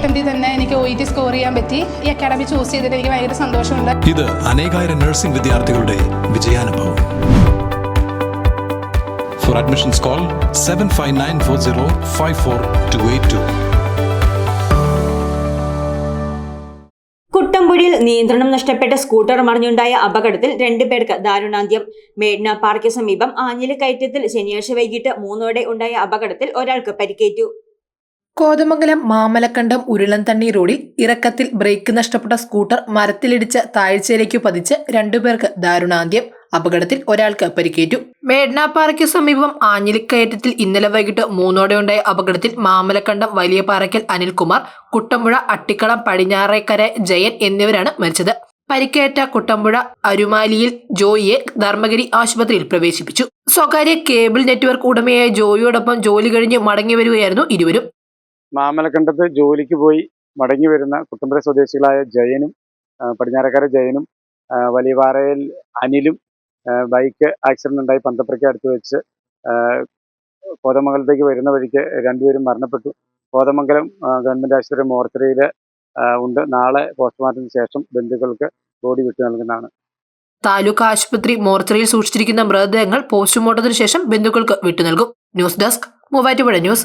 അറ്റംപ്റ്റിൽ തന്നെ എനിക്ക് O E T score ചെയ്യാൻ പറ്റി. ഈ അക്കാഡമി ചൂസ് ചെയ്തിട്ട് എനിക്ക് ഭയങ്കര സന്തോഷമുണ്ട്. ഇത് അനേകായിരം നഴ്സിംഗ് വിദ്യാർത്ഥികളുടെ വിജയാനുഭവം. For admissions call seven five nine four zero five four two eight two കുട്ടമ്പുഴയിൽ നിയന്ത്രണം നഷ്ടപ്പെട്ട സ്കൂട്ടർ മറിഞ്ഞുണ്ടായ അപകടത്തിൽ രണ്ടുപേർക്ക് ദാരുണാന്ത്യം. മേഡ്ന പാർക്കിന് സമീപം ആഞ്ഞിലി കയറ്റത്തിൽ ശനിയാഴ്ച വൈകിട്ട് മൂന്നോടെ ഉണ്ടായ അപകടത്തിൽ ഒരാൾക്ക് പരിക്കേറ്റു. കോതമംഗലം മാമലക്കണ്ടം ഉരുളൻതണ്ണി റോഡിൽ ഇറക്കത്തിൽ ബ്രേക്ക് നഷ്ടപ്പെട്ട സ്കൂട്ടർ മരത്തിലിടിച്ച് താഴ്ചയിലേക്ക് പതിച്ച് രണ്ടുപേർക്ക് ദാരുണാന്ത്യം. അപകടത്തിൽ ഒരാൾക്ക് പരിക്കേറ്റു. മേഡ്നാപ്പാറയ്ക്ക് സമീപം ആഞ്ഞിലിക്കയറ്റത്തിൽ ഇന്നലെ വൈകിട്ട് മൂന്നോടെയുണ്ടായ അപകടത്തിൽ മാമലക്കണ്ടം വലിയ പാറയ്ക്കൽ അനിൽകുമാർ കുട്ടമ്പുഴ അട്ടിക്കളം പടിഞ്ഞാറേക്കര ജയൻ എന്നിവരാണ് മരിച്ചത്. പരിക്കേറ്റ കുട്ടമ്പുഴ അരുമാലിയിൽ ജോയിയെ ധർമ്മഗിരി ആശുപത്രിയിൽ പ്രവേശിപ്പിച്ചു. സ്വകാര്യ കേബിൾ നെറ്റ്വർക്ക് ഉടമയായ ജോയിയോടൊപ്പം ജോലി കഴിഞ്ഞ് മടങ്ങി വരികയായിരുന്നു ഇരുവരും. മാമലക്കണ്ടത്ത് ജോലിക്ക് പോയി മടങ്ങി വരുന്ന കുട്ടമ്പുര സ്വദേശികളായ ജയനും പടിഞ്ഞാറക്കര ജയനും വലിയവാറയിൽ അനിലും ബൈക്ക് ആക്സിഡന്റ് ഉണ്ടായി പന്തപ്പുറയ്ക്ക് അടുത്ത് വെച്ച് കോതമംഗലത്തേക്ക് വരുന്ന വഴിക്ക് രണ്ടുപേരും മരണപ്പെട്ടു. കോതമംഗലം ഗവൺമെന്റ് ആശുപത്രി മോർച്ചറിയിൽ ഉണ്ട്. നാളെ പോസ്റ്റ്മോർട്ടത്തിന് ശേഷം ബന്ധുക്കൾക്ക് ബോഡി വിട്ടു നൽകുന്നതാണ്. താലൂക്ക് ആശുപത്രി മോർച്ചറിയിൽ സൂക്ഷിച്ചിരിക്കുന്ന മൃതദേഹങ്ങൾ പോസ്റ്റ്മോർട്ടത്തിന് ശേഷം ബന്ധുക്കൾക്ക് വിട്ടു നൽകും. News desk Muvattupuzha news.